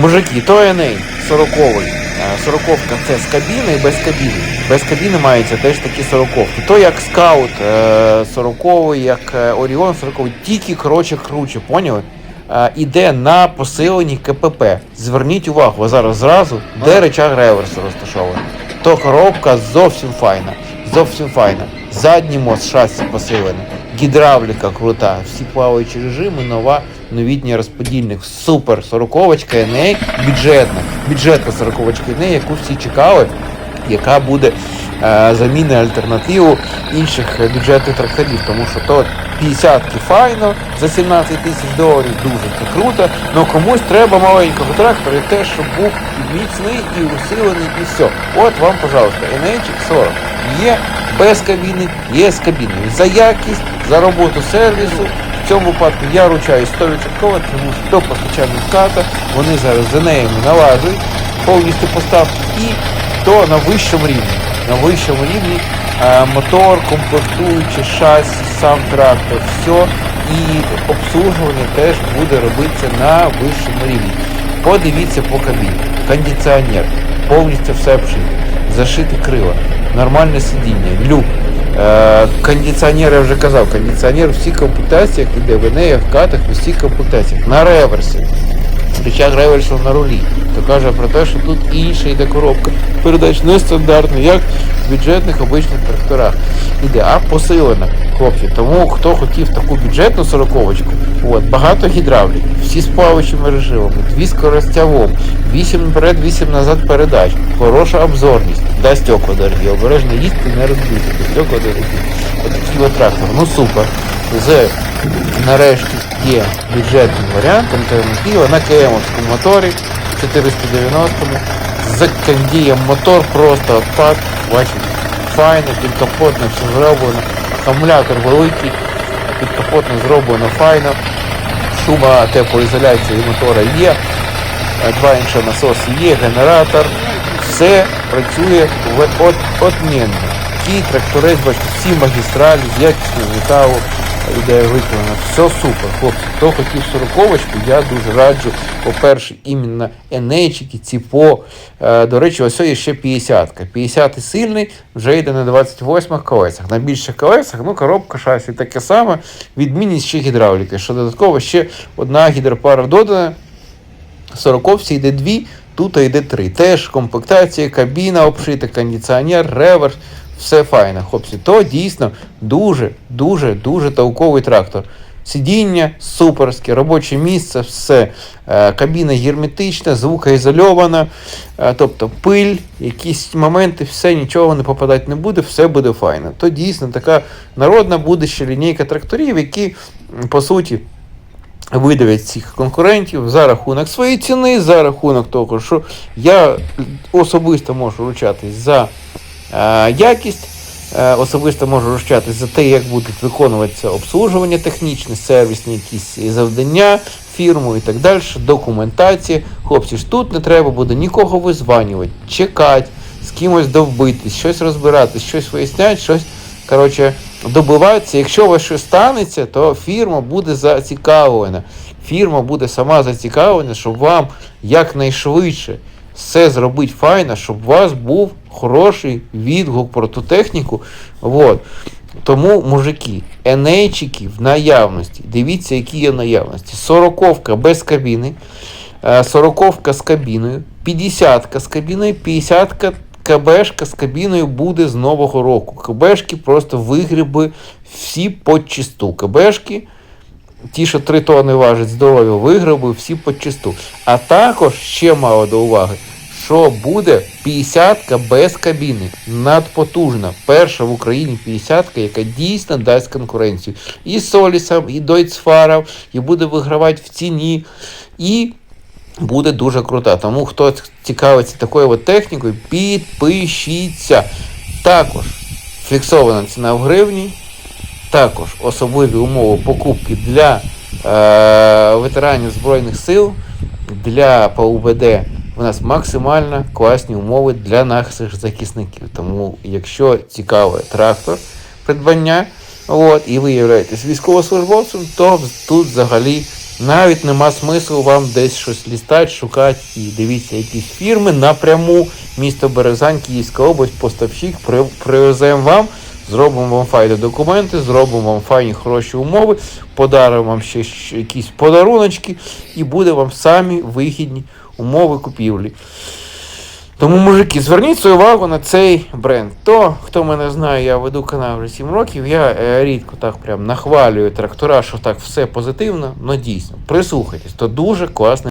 Мужики, то Еней 40-й. 40-ка це з кабіни і без кабіни. Без кабіни мається теж такі 40-ки. То як скаут 40-й, як е, Оріон 40-й, тільки коротше круче, поняли? Е, Іде на посиленні КПП. Зверніть увагу, зараз зразу, де речаг реверсу розташований. То коробка зовсім файна. Зовсім файна. Задній мост шасі посилений. Гідравліка крута, всі плаваючі режими, нова новітній розподільник. Супер. Сороковочка NA, бюджетна. Бюджетна сороковочка NA, яку всі чекали, яка буде е, заміни альтернативу інших бюджетних тракторів. Тому що то 50-ки файно за 17 тисяч доларів, дуже це круто. але комусь треба маленького трактора, те, щоб був і міцний, і усилений, і все. От вам, пожалуйста, NH 40. Є без кабіни, є з кабіною. За якість, за роботу сервісу. В цьому випадку я ручаюсь 100%, тому що до постачальних ката вони зараз за нею налажують повністю поставки і то на вищому рівні. На вищому рівні е, мотор, комплектуючи, шасі, сам трактор, все. І обслуговування теж буде робитися на вищому рівні. Подивіться по кабіні. Кондиціонер, повністю все обшито. Зашити крила, нормальне сидіння, люк. Кондиціонер, я вже казав, кондиціонер у всіх комплектаціях іде в енеях, в катах, у всіх комплектаціях. На реверсі. Рычаг реверсу на рулі. То каже про те, що тут інша йде коробка. Передач нестандартна, як в бюджетних обичних тракторах. Іде, а посилена, хлопці. Тому хто хотів таку бюджетну сороковочку, от, багато гідравлік, всі з плаваючими режимами, дві скоростявом, 8 наперед, 8 назад передач, хороша обзорність, да стекла дорогі, обережно їсти, не розбити, до стекла дорогі. Отакий от трактор, ну супер. З нарешті є бюджетним варіантом альтернатива на КМовському моторі 490-му. З кондієм мотор просто отпад. Бачите, файно, підкапотно все зроблено. Акумулятор великий, підкапотно зроблено файно. Шума теплоізоляції мотора є. Е, Два інші насоси є, генератор. Все працює в от, отмінно. Ті тракторець, бачите, всі магістралі з якісного металу іде виконано. Все супер, хлопці. Хто хотів сороковочку, я дуже раджу. По-перше, іменно енейчики, ціпо. Е, До речі, ось є ще 50-ка. 50 сильний вже йде на 28 колесах. На більших колесах, ну, коробка шасі таке саме. Відмінність ще гідравліки. Що додатково ще одна гідропара додана. Сороковці йде дві, тут йде три. Теж комплектація, кабіна обшита, кондиціонер, реверс, все файно, хлопці. То дійсно дуже, дуже, толковий трактор. Сидіння суперське, робоче місце, все. Е, Кабіна герметична, звукоізольована, е, тобто пиль, якісь моменти, все, нічого не попадати не буде, все буде файно. То дійсно така народна буде ще лінійка тракторів, які, по суті, видавять цих конкурентів за рахунок своєї ціни, за рахунок того, що я особисто можу ручатись за якість, е, особисто можу ручатись за те, як будуть виконуватися обслуговування технічне, сервісні якісь завдання фірму і так далі, документація. Хлопці ж тут не треба буде нікого визванювати, чекати, з кимось довбитись, щось розбиратись, щось виясняти, щось коротше, добиватися. Якщо у вас щось станеться, то фірма буде зацікавлена. Фірма буде сама зацікавлена, щоб вам якнайшвидше все зробити файно, щоб у вас був хороший відгук про ту техніку. Вот. Тому, мужики, енейчики в наявності. Дивіться, які є наявності. Сороковка без кабіни, е, сороковка з кабіною, 50 з кабіною, 50 КБшка з кабіною буде з нового року. КБшки просто вигріби всі по чисту. КБшки, ті, що 3 тони важать здоров'я, вигриби всі по чисту. А також ще мало до уваги, що буде 50-ка без кабіни. Надпотужна. Перша в Україні 50-ка, яка дійсно дасть конкуренцію. І Солісам, і Дойцфарам, і буде вигравати в ціні. І буде дуже крута. Тому хто цікавиться такою от технікою, підпишіться. Також фіксована ціна в гривні. Також особливі умови покупки для е, ветеранів Збройних сил, для ПУБД. У нас максимально класні умови для наших захисників. Тому, якщо цікавий трактор придбання, от, і ви являєтесь військовослужбовцем, то тут взагалі Навіть нема смислу вам десь щось лістати, шукати і дивіться якісь фірми напряму. Місто Березань, Київська область, поставщик, при- привеземо вам, зробимо вам файні документи, зробимо вам файні хороші умови, подаримо вам ще якісь подаруночки і буде вам самі вигідні умови купівлі. Тому, мужики, зверніть свою увагу на цей бренд. То, хто мене знає, я веду канал вже 7 років. Я е, рідко так прям нахвалюю трактора, що так все позитивно, але дійсно, прислухайтесь, то дуже класний